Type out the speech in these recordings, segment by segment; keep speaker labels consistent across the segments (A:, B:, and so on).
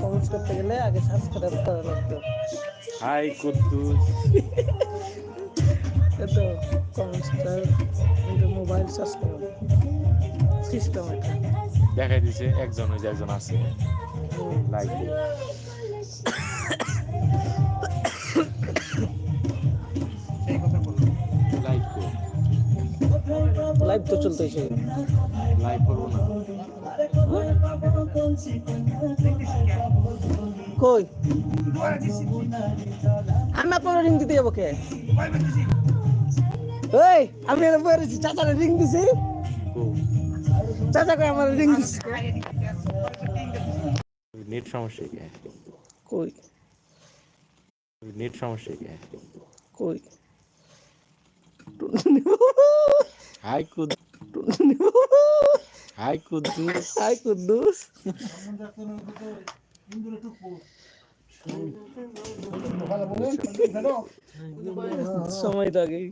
A: Comments করতে গেলে আগে সাবস্ক্রাইব করা লাগতো।
B: হাই কুদ্দুস।
A: এতো কমেন্টসটা কিন্তু মোবাইল সাবস্ক্রাইব সিস্টেম এটা।
B: দেখাই দিছে একজন ওই একজন আছে। লাইক
A: লাইভ তো চলতেছে।
B: লাইক করব না।
A: কই? আমি আপনার রিং দিতে যাব কে? ওই আমি এটা বেরেছি চাচারা রিং দিছি।
B: কো
A: চাচাকে আমার রিং দিছি?
B: নেট সমস্যা কে?
A: কই?
B: নেট সমস্যা কে?
A: কই?
B: হাই কুদ হাই কুদ্দুস
A: হাই কুদ্দুস সময় তো আগেই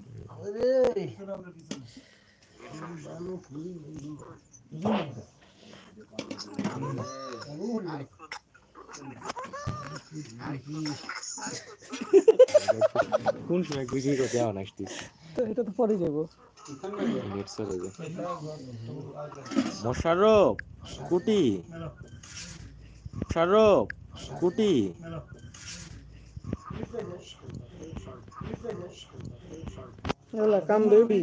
B: কোন সময় বুঝি তো দেওয়া না আসতিস
A: তো এটা তো পরে যাব
B: মোশারফ কুটি। মোশারফ কুটি।
A: কাম বেবি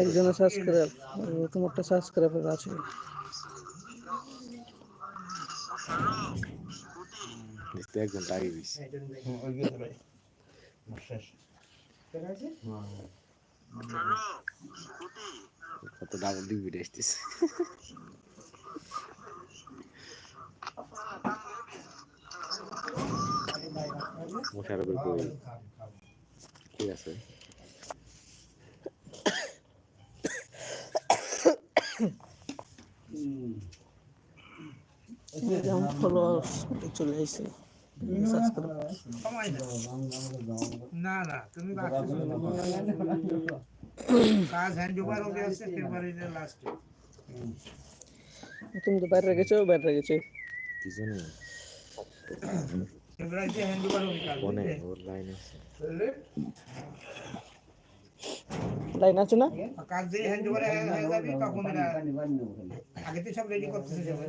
A: একজনের সাবস্ক্রাইব তোমারটা সাবস্ক্রাইবার আছে।
B: এক ঘণ্টা আগে গেছি কত ডাবল ডিবি আসতেছে মোশারফের ঠিক আছে
A: যেমন ফলোয়ার্স চলে আসছে
C: না না তুমি কাজ হ্যান্ড ওভার হয়ে গেছে ফেব্রুয়ারিতে লাস্টে
A: তুমি তো বাইরে গেছো বাইরে গেছো
C: হবে
B: লাইন আছে
A: আছে না?
C: কাজ যেই হ্যান্ড ওভার হয়ে যাবে তখন আগে তো সব রেডি করতেছে সবাই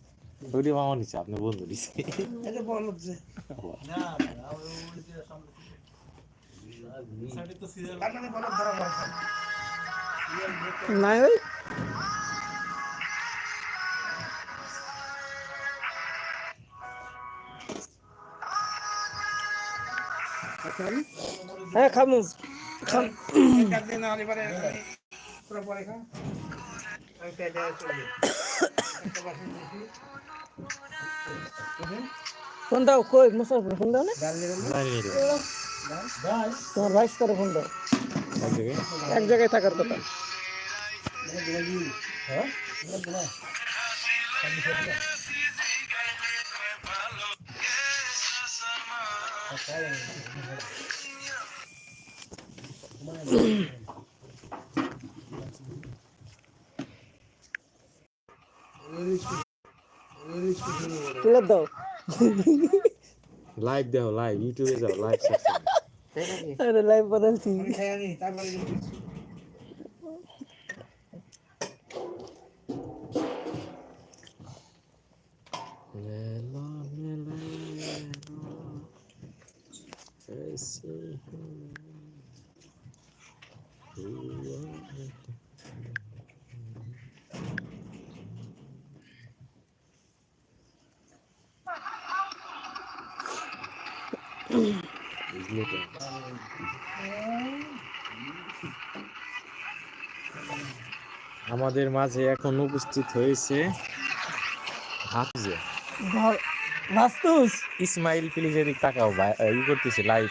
B: ওইটি মামা নিচ্ছে আপনি বন্ধু
C: পড়ছে
A: নাই ওই হ্যাঁ খামু খাম
C: পরে খা
A: ফোন দাও কই মুসাফর ফোন দাও না। তোমার ভাইস তার ফোন দাও
B: এক জায়গায়
A: থাকার কথা। তুলে দাও
B: লাইভ দেখো লাইভ ইউটিউবে যাও লাইভ সার্চ
C: তাই নাকি
A: আরে লাইভ বানাচ্ছি
C: আমি খাই আনি তারপরে যদি
B: মেলা মেলা ऐसे আমাদের মাঝে এখন উপস্থিত হয়েছে হাফিজে। ইসমাইল প্লিজ এদিক তাকাও ভাই ই করতেছে লাইভ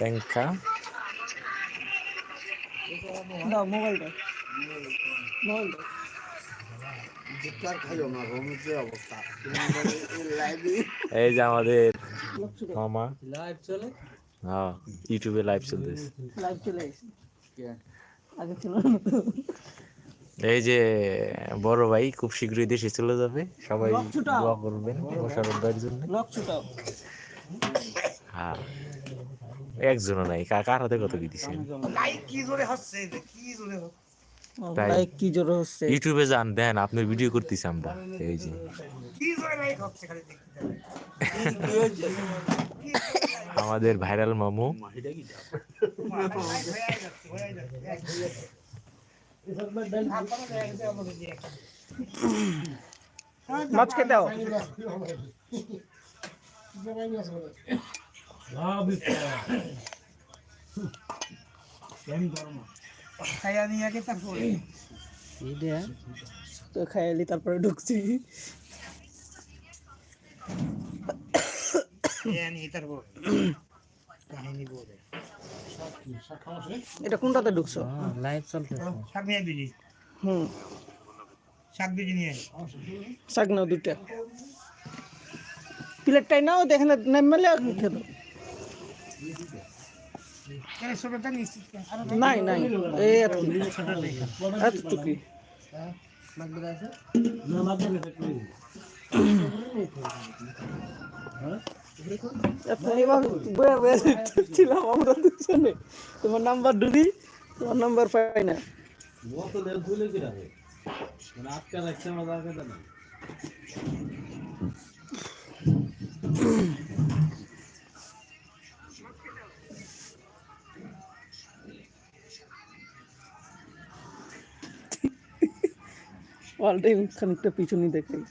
B: রেঙ্কা।
A: মোবাইলটা মোবাইলটা
B: এই যে আমাদের মামা।
C: লাইভ চলে?
B: হ্যাঁ ইউটিউবে লাইভ চলতেছে।
A: লাইভ চলে আগে ছিল
B: এই যে বড় ভাই খুব শীঘ্রই দেশে চলে যাবে। সবাই দোয়া করবেন মোশারফ ভাইয়ের জন্য হ্যাঁ একজনও নাই। কার হাতে কত কি দিছে
C: কি জোরে হচ্ছে কি জোরে হচ্ছে।
A: লাইক কি জোরে হচ্ছে?
B: ইউটিউবে যান দেন আপনার ভিডিও করতেছি আমরা। এই যে। আমাদের ভাইরাল মামু।
A: মাছ খেতে দাও।
C: খাইয়া নিয়ে আগে তারপরে
A: তো খাইলি তারপরে ঢুকছি। এটা কোনটাতে ঢুকছো?
B: লাইভ
C: দিলি
A: হুম।
C: শাক দিদি নিয়ে
A: শাক নাও দুইটা। প্লেটটাই নাও দেখে না নামলে খেতো নাই নাই। এই এত এতটুকুই। এতক্ষণ এবার বয়ে বয়ে ছিলাম আমরা দুজনে। তোমার নাম্বার ঢুকি তোমার নাম্বার পাই না। টাইম খানিকটা পিছনই দেখাই